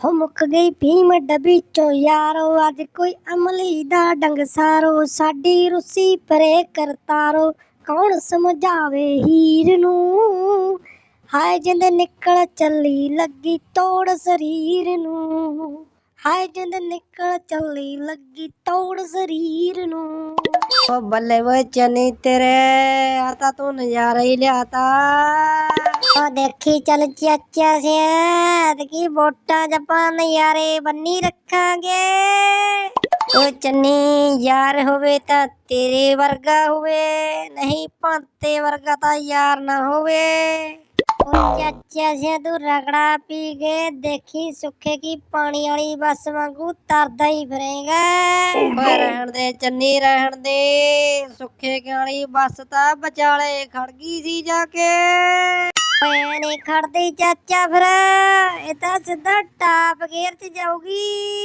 ਹੋ ਮੁੱਕ ਗਈ ਭੀਮ ਡੱਬੀ ਚੋਂ, ਯਾਰੋ, ਅੱਜ ਕੋਈ ਅਮਲੀ ਦਾ ਡੰਗ ਸਾਰੋ, ਸਾਡੀ ਰੁੱਸੀ ਪਰੇ ਕਰਤਾਰੋ ਕੌਣ ਸਮਝਾਵੇ ਹੀਰ ਨੂੰ? ਹਾਏ, ਜਿੰਦ ਨਿਕਲ ਚੱਲੀ ਲੱਗੀ ਤੋੜ ਸਰੀਰ ਨੂੰ। ਹਾਏ, ਜਿੰਦ ਨਿਕਲ ਚੱਲੀ ਲੱਗੀ ਤੋੜ ਸਰੀਰ ਨੂੰ। ਓ ਬੱਲੇ ਵੇ ਚਨੀ ਤੇਰੇ ਆ ਤੂੰ ਨਜ਼ਾਰਾ ਹੀ ਲਿਆਤਾ। ਓ ਦੇਖੀ ਚੱਲ ਚਾਚਾ ਸਿਆ ਤੇ ਕੀ ਵੋਟਾਂ ਜਪਾਂ ਨਜ਼ਾਰੇ ਬੰਨੀ ਰੱਖਾਂਗੇ। ਓ ਚੰਨੀ ਯਾਰ ਹੋਵੇ ਤਾਂ ਤੇਰੇ ਵਰਗਾ ਹੋਵੇ ਨਹੀਂ ਭਾਂਤੇ ਵਰਗਾ ਤਾਂ ਯਾਰ ਨਾ ਹੋਵੇ। ਓ ਚਾਚਾ ਸਿਆ ਤੂੰ ਰਗੜਾ ਪੀ ਕੇ ਦੇਖੀ ਸੁੱਖੇ ਕੀ ਪਾਣੀ ਵਾਲੀ ਬੱਸ ਵਾਂਗੂ ਤਰਦਾ ਹੀ ਫਿਰੇਗਾ। ਓਏ ਰਹਿਣ ਦੇ ਚੰਨੀ ਰਹਿਣ ਦੇ ਸੁੱਖੇ ਵਾਲੀ ਬੱਸ ਤਾਂ ਵਿਚਾਲੇ ਖੜ ਗਈ ਸੀ ਜਾ ਕੇ। ਓਏ ਨਹੀਂ ਖੜਦੀ ਚਾਚਾ ਫਿਰ ਇਹ ਤਾਂ ਸਿੱਧਾ ਟਾਪ ਗੇਅਰ 'ਚ ਜਾਊਗੀ।